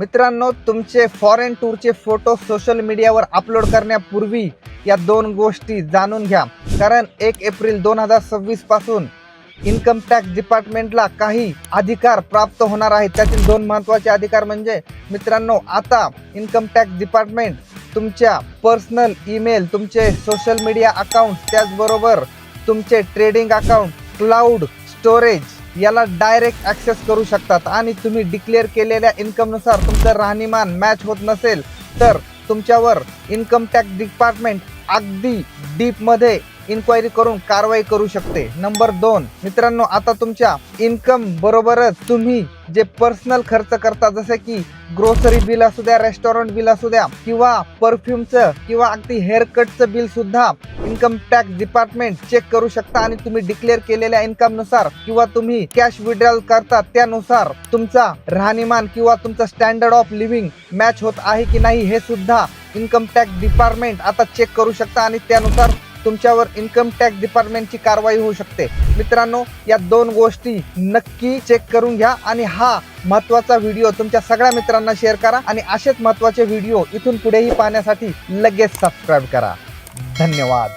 मित्रांनो तुमचे फॉरेन टूरचे फोटो सोशल मीडियावर अपलोड करण्यापूर्वी या दोन गोष्टी जाणून घ्या. कारण एक एप्रिल दोन हजार सव्वीसपासून इन्कम टॅक्स डिपार्टमेंटला काही अधिकार प्राप्त होणार आहेत. त्यातील दोन महत्त्वाचे अधिकार म्हणजे मित्रांनो आता इन्कम टॅक्स डिपार्टमेंट तुमच्या पर्सनल ईमेल तुमचे सोशल मीडिया अकाउंट त्याचबरोबर तुमचे ट्रेडिंग अकाउंट क्लाउड स्टोरेज याला डायरेक्ट ॲक्सेस करू शकतात. आणि तुम्ही डिक्लेअर केलेल्या इन्कमनुसार तुमचं राहणीमान मॅच होत नसेल तर तुमच्यावर इन्कम टॅक्स डिपार्टमेंट अगदी डीपमध्ये इन्क्वायरी करून कारवाई करू शकते. नंबर दोन मित्रांनो आता तुमच्या इन्कम बरोबरच तुम्ही जे पर्सनल खर्च करता जसे की ग्रोसरी बिल असू द्या रेस्टॉरंट बिल असू द्या किंवा परफ्यूमचं किंवा अगदी हेअरकटचं बिल सुद्धा इन्कम टॅक्स डिपार्टमेंट चेक करू शकता आणि तुम्ही डिक्लेअर केलेल्या इन्कमनुसार किंवा तुम्ही कॅश विड्रॉल करता त्यानुसार तुमचा राहणीमान किंवा तुमचा स्टँडर्ड ऑफ लिव्हिंग मॅच होत आहे की नाही हे सुद्धा इन्कम टॅक्स डिपार्टमेंट आता चेक करू शकता आणि त्यानुसार तुमच्यावर इन्कम टॅक्स डिपार्टमेंटची कारवाई होऊ शकते. मित्रांनो या दोन गोष्टी नक्की चेक करून घ्या आणि हा महत्त्वाचा व्हिडिओ तुमच्या सगळ्या मित्रांना शेअर करा आणि असेच महत्त्वाचे व्हिडिओ इथून पुढेही पाहण्यासाठी लगेच सबस्क्राईब करा. धन्यवाद.